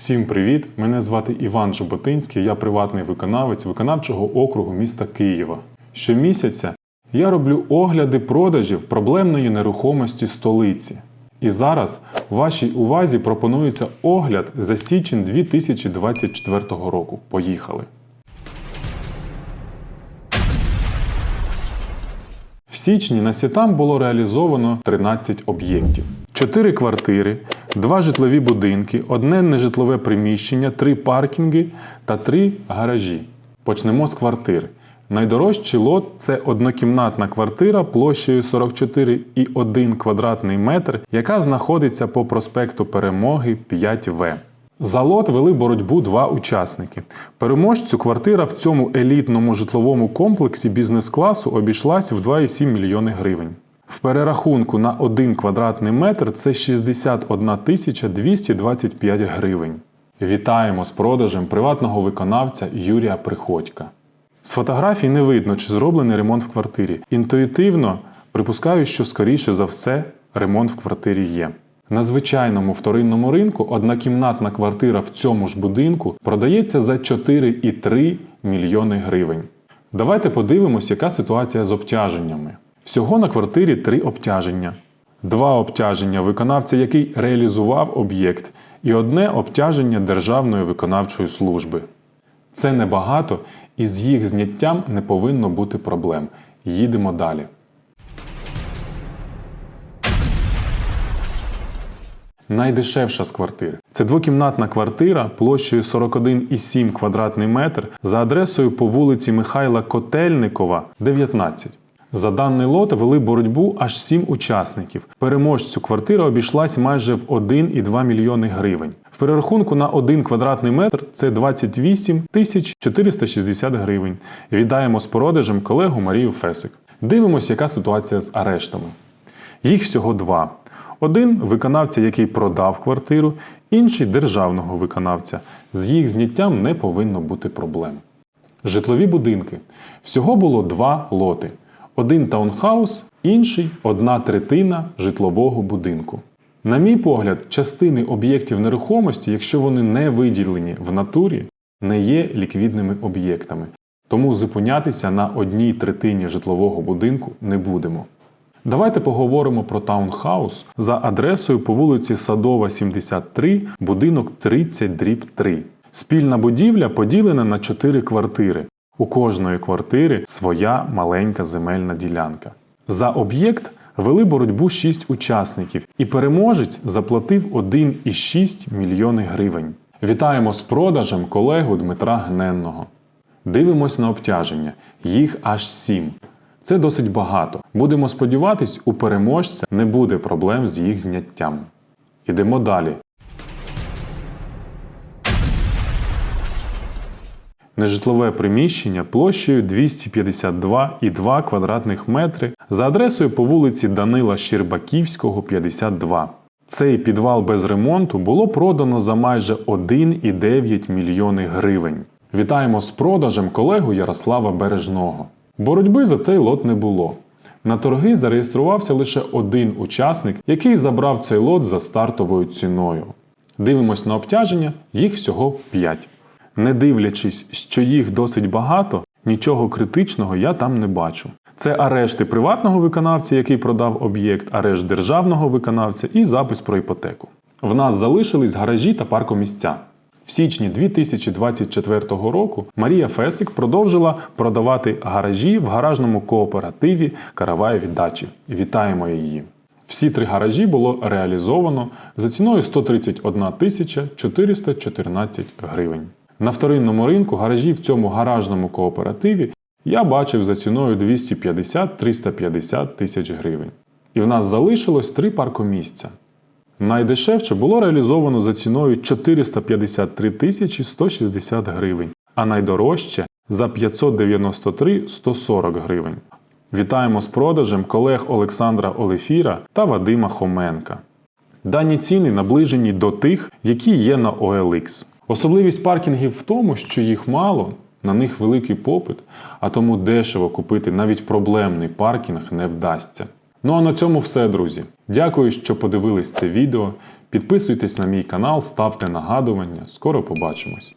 Всім привіт! Мене звати Іван Жаботинський, я приватний виконавець виконавчого округу міста Києва. Щомісяця я роблю огляди продажів проблемної нерухомості столиці. І зараз вашій увазі пропонується огляд за січень 2024 року. Поїхали! В січні на Сітам було реалізовано 13 об'єктів: 4 квартири, 2 житлові будинки, одне нежитлове приміщення, 3 паркінги та 3 гаражі. Почнемо з квартир. Найдорожчий лот це однокімнатна квартира площею 44,1 квадратний метр, яка знаходиться по проспекту Перемоги 5В. За лот вели боротьбу два учасники. Переможцю квартира в цьому елітному житловому комплексі бізнес-класу обійшлась в 2,7 мільйони гривень. В перерахунку на 1 квадратний метр це 61 225 гривень. Вітаємо з продажем приватного виконавця Юрія Приходька. З фотографій не видно, чи зроблений ремонт в квартирі. Інтуїтивно припускаю, що скоріше за все ремонт в квартирі є. На звичайному вторинному ринку однокімнатна квартира в цьому ж будинку продається за 4,3 мільйони гривень. Давайте подивимось, яка ситуація з обтяженнями. Всього на квартирі три обтяження. Два обтяження виконавця, який реалізував об'єкт, і одне обтяження Державної виконавчої служби. Це небагато, і з їх зняттям не повинно бути проблем. Їдемо далі. Найдешевша з квартир це двокімнатна квартира площею 41,7 квадратний метр за адресою по вулиці Михайла Котельникова, 19. За даний лот вели боротьбу аж 7 учасників. Переможцю квартира обійшлась майже в 1,2 мільйони гривень. В перерахунку на 1 квадратний метр це 28 тисяч 460 гривень. Віддаємо з продажем колегу Марію Фесик. Дивимось, яка ситуація з арештами. Їх всього два. Один виконавця, який продав квартиру, інший державного виконавця. З їх зняттям не повинно бути проблем. Житлові будинки. Всього було два лоти: один таунхаус, інший одна третина житлового будинку. На мій погляд, частини об'єктів нерухомості, якщо вони не виділені в натурі, не є ліквідними об'єктами. Тому зупинятися на одній третині житлового будинку не будемо. Давайте поговоримо про таунхаус за адресою по вулиці Садова, 73, будинок 30 дріб 3. Спільна будівля поділена на 4 квартири. У кожної квартири своя маленька земельна ділянка. За об'єкт вели боротьбу 6 учасників, і переможець заплатив 1,6 мільйони гривень. Вітаємо з продажем колегу Дмитра Гненного. Дивимось на обтяження. Їх аж 7. Це досить багато. Будемо сподіватись, у переможця не буде проблем з їх зняттям. Ідемо далі. Нежитлове приміщення площею 252,2 квадратних метри за адресою по вулиці Данила Щербаківського, 52. Цей підвал без ремонту було продано за майже 1,9 мільйони гривень. Вітаємо з продажем колегу Ярослава Бережного. Боротьби за цей лот не було. На торги зареєструвався лише один учасник, який забрав цей лот за стартовою ціною. Дивимось на обтяження, їх всього 5. Не дивлячись, що їх досить багато, нічого критичного я там не бачу. Це арешти приватного виконавця, який продав об'єкт, арешт державного виконавця і запис про іпотеку. В нас залишились гаражі та паркомісця. В січні 2024 року Марія Фесик продовжила продавати гаражі в гаражному кооперативі Караваєві дачі. Вітаємо її! Всі три гаражі було реалізовано за ціною 131 тисяча 414 гривень. На вторинному ринку гаражі в цьому гаражному кооперативі я бачив за ціною 250-350 тисяч гривень. І в нас залишилось три паркомісця. Найдешевше було реалізовано за ціною 453 тисячі 160 гривень, а найдорожче за 593 140 гривень. Вітаємо з продажем колег Олександра Олефіра та Вадима Хоменка. Дані ціни наближені до тих, які є на OLX. Особливість паркінгів в тому, що їх мало, на них великий попит, а тому дешево купити навіть проблемний паркінг не вдасться. Ну а на цьому все, друзі. Дякую, що подивились це відео. Підписуйтесь на мій канал, ставте нагадування. Скоро побачимось.